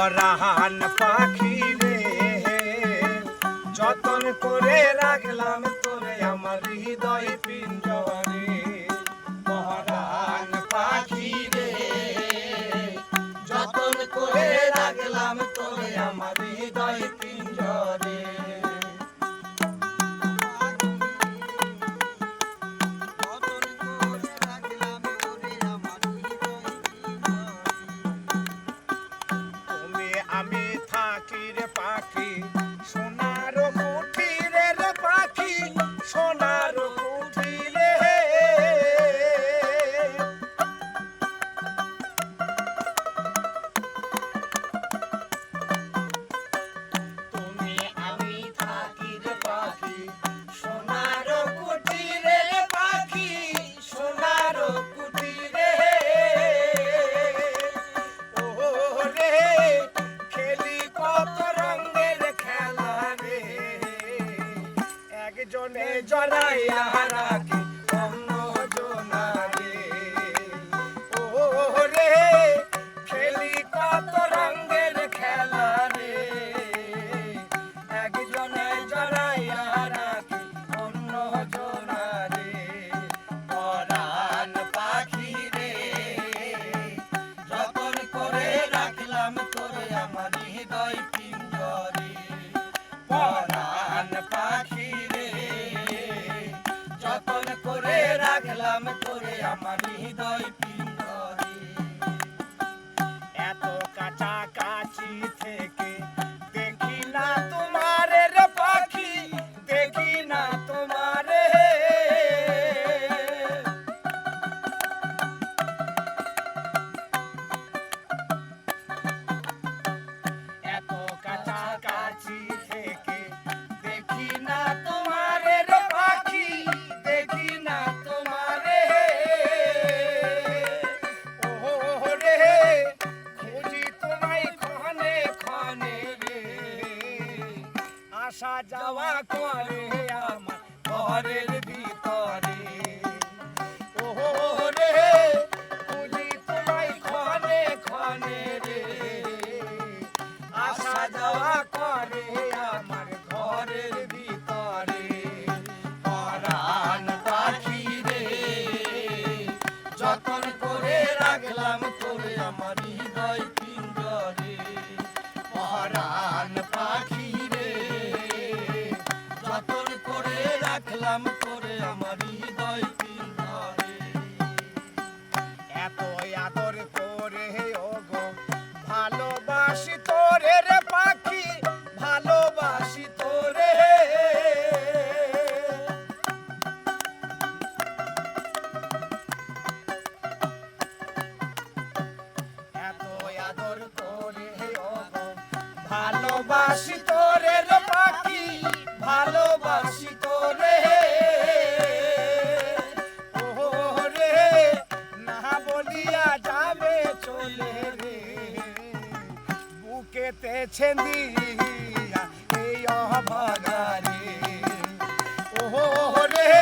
পরাহান পাখি রে। যতন করে রাখলাম তোরে আমার হৃদয় পিঞ্জরে। একজনে জড়াইয়া রাখি রাখলাম করে আমার হৃদয় আসা যাওয়া করে আমার ঘরের ভিতরে। রে আসা যাওয়া করে আমার ঘরের ভিতরে। পরাণ পাখি রে, যতন করে রাখলাম তোরে আমার রাখলাম তোরে আমার হৃদয় এত আদর করে ও গো ভালোবাসি তোরে রে পাখি, ভালোবাসি তোরে। এত আদর করে ও গো ভালোবাসি বুকেতে ছেন্দিয়া এই অভাগারে ওহো রে